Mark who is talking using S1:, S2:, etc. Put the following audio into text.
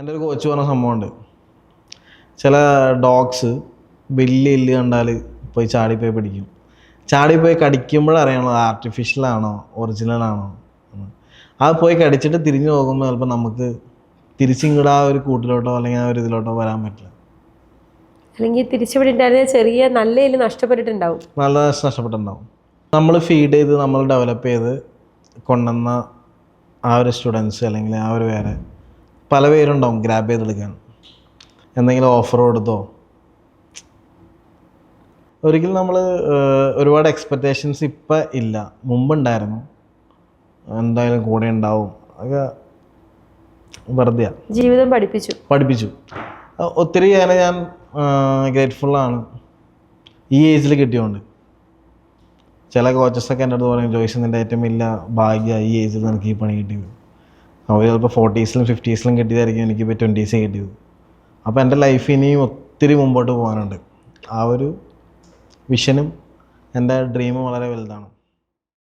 S1: എന്റെ ഒരു കോച്ച് പറഞ്ഞ സംഭവമുണ്ട്. ചില ഡോഗ്സ് വലിയ എല്ല് കണ്ടാൽ പോയി ചാടിപ്പോയി പിടിക്കും. ചാടിപ്പോയി കടിക്കുമ്പോഴറിയണോ ആർട്ടിഫിഷ്യലാണോ ഒറിജിനലാണോ അത് പോയി കടിച്ചിട്ട് തിരിഞ്ഞു പോകുമ്പോൾ ചിലപ്പോൾ നമുക്ക് തിരിച്ചിങ്ങോട്ട് ആ ഒരു കൂട്ടിലോട്ടോ അല്ലെങ്കിൽ ആ ഒരു ഇതിലോട്ടോ വരാൻ പറ്റില്ല.
S2: അല്ലെങ്കിൽ തിരിച്ചുവിടെ ഉണ്ടായിരുന്ന ചെറിയ നല്ല എല്ല് നഷ്ടപ്പെട്ടിട്ടുണ്ടാവും.
S1: നല്ല നഷ്ടപ്പെട്ടിട്ടുണ്ടാവും. നമ്മൾ ഫീഡ് ചെയ്ത് നമ്മൾ ഡെവലപ്പ് ചെയ്ത് കൊണ്ടുവന്ന ആ ഒരു സ്റ്റുഡൻസ് അല്ലെങ്കിൽ ആ ഒരു വേറെ പല പേരുണ്ടാവും ഗ്രാബ് ചെയ്തെടുക്കാൻ. എന്തെങ്കിലും ഓഫർ കൊടുത്തോ? ഒരിക്കലും നമ്മൾ ഒരുപാട് എക്സ്പെക്റ്റേഷൻസ് ഇപ്പം ഇല്ല. മുമ്പുണ്ടായിരുന്നു. എന്തായാലും കൂടെ ഉണ്ടാവും. അതൊക്കെ വെറുതെ
S2: ജീവിതം പഠിപ്പിച്ചു.
S1: പഠിപ്പിച്ചു. ഒത്തിരി ഞാൻ ഞാൻ ഗ്രേറ്റ്ഫുള്ളാണ് ഈ ഏജിൽ കിട്ടിയോണ്ട്. ചില കോച്ചസൊക്കെ എന്റെ അടുത്ത് പറയും ജോയിസ് നിന്റെ ഏറ്റവും വലിയ ഭാഗ്യ ഈ ഏജിൽ നിനക്ക് ഈ പണി കിട്ടിയത്. അവർ ചിലപ്പോൾ ഫോർട്ടീസിലും ഫിഫ്റ്റീസിലും കിട്ടിയതായിരിക്കും എനിക്കിപ്പോൾ ട്വന്റീസ് കിട്ടിയത്. അപ്പോൾ എന്റെ ലൈഫ് ഇനിയും ഒത്തിരി മുമ്പോട്ട് പോകാനുണ്ട്. ആ ഒരു വിഷനും എന്റെ ഡ്രീമും വളരെ വലുതാണ്.